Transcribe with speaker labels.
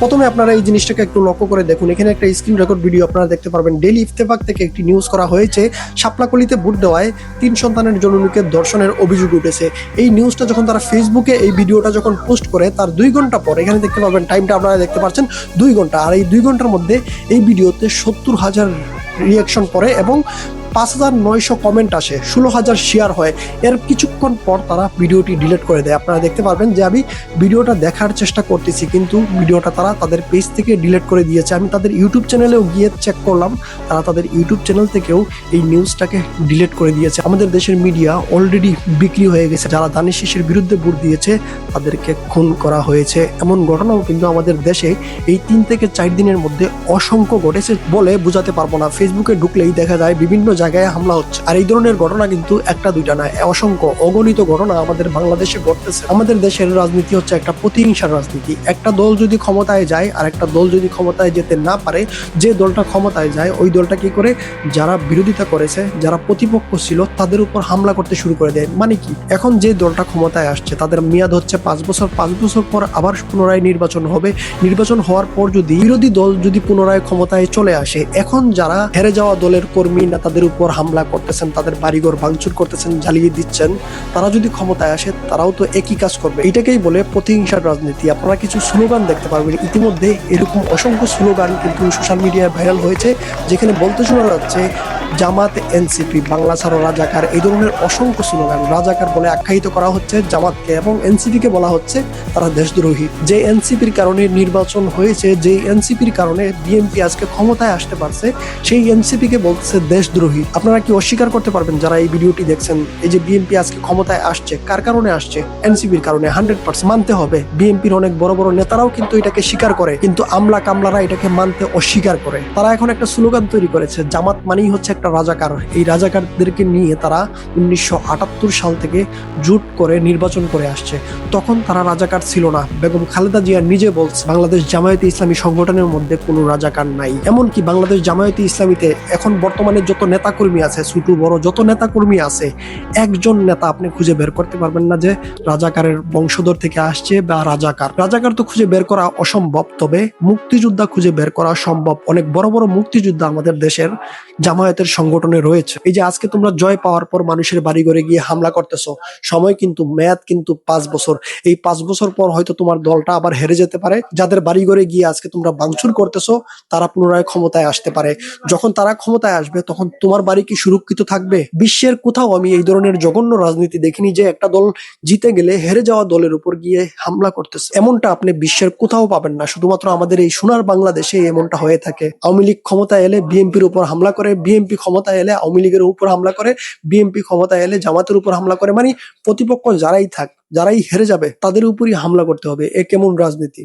Speaker 1: প্রথমে আপনারা এই জিনিসটাকে একটু লক্ষ্য করে দেখুন। এখানে একটা স্ক্রিন রেকর্ড ভিডিও আপনারা দেখতে পারবেন। ডেলি ইফতেফাক থেকে একটি নিউজ করা হয়েছে, শাপলাকলিতে ভোট দেওয়ায় তিন সন্তানের জননীকে দর্শনের অভিযোগ উঠেছে। এই নিউজটা যখন তারা ফেসবুকে এই ভিডিওটা যখন পোস্ট করে, তার দুই ঘণ্টা পর এখানে দেখতে পাবেন টাইমটা আপনারা দেখতে পাচ্ছেন, দুই ঘণ্টা। আর এই দুই ঘণ্টার মধ্যে এই ভিডিওতে সত্তর হাজার রিয়াকশন পড়ে এবং পাঁচ হাজার নয়শো কমেন্ট আসে, ষোলো হাজার শেয়ার হয়। এর কিছুক্ষণ পর তারা ভিডিওটি ডিলিট করে দেয়। আপনারা দেখতে পারবেন যে আমি ভিডিওটা দেখার চেষ্টা করতেছি, কিন্তু ভিডিওটা তারা তাদের পেজ থেকে ডিলিট করে দিয়েছে। আমি তাদের ইউটিউব চ্যানেলেও গিয়ে চেক করলাম, তারা তাদের ইউটিউব চ্যানেল থেকেও এই নিউজটাকে ডিলিট করে দিয়েছে। আমাদের দেশের মিডিয়া অলরেডি বিক্রি হয়ে গেছে। যারা দানিশ শিশের বিরুদ্ধে ভোট দিয়েছে, তাদেরকে খুন করা হয়েছে। এমন ঘটনাও কিন্তু আমাদের দেশে এই তিন থেকে চার দিনের মধ্যে অসংখ্য ঘটেছে বলে বোঝাতে পারব না। ফেসবুকে ঢুকলেই দেখা যায়, বিভিন্ন জায়গায় হামলা হচ্ছে। আর এই ধরনের ঘটনা কিন্তু একটা দুইটা না অসংখ্য অগণিত ঘটনা আমাদের বাংলাদেশে ঘটতেছে। আমাদের দেশের রাজনীতি হচ্ছে একটা প্রতিহিংসার রাজনীতি। একটা দল যদি ক্ষমতায় যায় আর একটা দল যদি ক্ষমতায় যেতে না পারে, যে দলটা ক্ষমতায় যায়, ওই দলটা কি করে? যারা বিরোধিতা করেছে, যারা প্রতিপক্ষ ছিল, তাদের উপর হামলা করতে শুরু করে দেয়। মানে কি? এখন যে দলটা ক্ষমতায় আসছে, তাদের মেয়াদ হচ্ছে পাঁচ বছর। পাঁচ বছর পর আবার পুনরায় নির্বাচন হবে। নির্বাচন হওয়ার পর যদি বিরোধী দল যদি পুনরায় ক্ষমতায় চলে আসে, এখন যারা হেরে যাওয়া দলের কর্মী নেতাদের উপর হামলা করতেছেন, তাদের বাড়িঘর ভাঙচুর করতেছেন, জ্বালিয়ে দিচ্ছেন, তারা যদি ক্ষমতায় আসে, তারাও তো একই কাজ করবে। এটাকেই বলে প্রতিহিংসার রাজনীতি। আপনারা কিছু স্লোগান দেখতে পারবেন। ইতিমধ্যে এরকম অসংখ্য স্লোগান কিন্তু সোশ্যাল মিডিয়ায় ভাইরাল হয়েছে, যেখানে বলতে শোনা যাচ্ছে জামাত এনসিপি, বাংলা ছাড়ো রাজাকার, এই ধরনের অসংখ্য স্লোগান রাজাকার বলে আখ্যায়িত করা হচ্ছে জামাতকে এবং এনসিপিকে বলা হচ্ছে তারা দেশদ্রোহী। যে এনসিপির কারণে নির্বাচন হয়েছে যে এনসিপির কারণে বিএনপি আজকে ক্ষমতায় আসতে পারছে, সেই এনসিপিকে বলছে দেশদ্রোহী। আপনারা কি অস্বীকার করতে পারবেন যারা এই ভিডিওটি দেখছেন? এই যে বিএনপি আজকে ক্ষমতায় আসছে, কার কারণে আসছে? এনসিপির কারণে হান্ড্রেড পার্সেন্ট মানতে হবে। বিএনপির অনেক বড় বড় নেতারাও কিন্তু এটাকে স্বীকার করে, কিন্তু আমলা কামলারা এটাকে মানতে অস্বীকার করে। তারা এখন একটা স্লোগান তৈরি করেছে, জামাত মানেই হচ্ছে একটা রাজাকার, এই রাজাকারদেরকে নিয়ে তারা উনিশশো আটাত্তর সাল থেকে জুট করে নির্বাচন করে আসছে। তখন তারা রাজাকার ছিল না। বেগম খালেদা জিয়া নিজে বলছে, বাংলাদেশ জামায়াতে ইসলামী সংগঠনের মধ্যে কোনো রাজাকার নাই। এমনকি বাংলাদেশ জামায়াতে ইসলামীতে এখন বর্তমানে যত নেতাকর্মী আছে, ছোট, বড় যত নেতাকর্মী আছে, একজন নেতা আপনি খুঁজে বের করতে পারবেন না যে রাজাকারের বংশধর থেকে আসছে বা রাজাকার। রাজাকার তো খুঁজে বের করা অসম্ভব, তবে মুক্তিযোদ্ধা খুঁজে বের করা সম্ভব। অনেক বড় বড় মুক্তিযোদ্ধা আমাদের দেশের জামায়াতের সংগঠনে রয়েছে। এই যে আজকে তোমরা জয় পাওয়ার পর মানুষের বাড়ি ঘরে গিয়ে হামলা করতেছো, সময় কিন্তু, মেয়াদ কিন্তু পাঁচ বছর। এই পাঁচ বছর পর হয়তো তোমার দলটা আবার হেরে যেতে পারে। যাদের বাড়ি ঘরে গিয়ে আজকে তোমরা ভাঙচুর করতেছো, তারা পুনরায় ক্ষমতায় আসতে পারে। যখন তারা ক্ষমতায় আসবে, তখন তোমার বাড়ি কি সুরক্ষিত থাকবে? বিশ্বের কোথাও আমি এই ধরনের জঘন্য রাজনীতি দেখিনি যে একটা দল জিতে গেলে হেরে যাওয়া দলের উপর গিয়ে হামলা করতেছে। এমনটা আপনি বিশ্বের কোথাও পাবেন না। শুধুমাত্র আমাদের এই সোনার বাংলাদেশে এমনটা হয়ে থাকে। আওয়ামী লীগ ক্ষমতায় এলে বিএনপির উপর হামলা করে বিএনপি ক্ষমতা এলে আওয়ামী লীগের উপর হামলা করে, বিএনপি ক্ষমতা এলে জামাতের উপর হামলা করে মানে প্রতিপক্ষ যারাই থাক, যারাই হেরে যাবে, তাদের উপরই হামলা করতে হবে। এ কেমন রাজনীতি?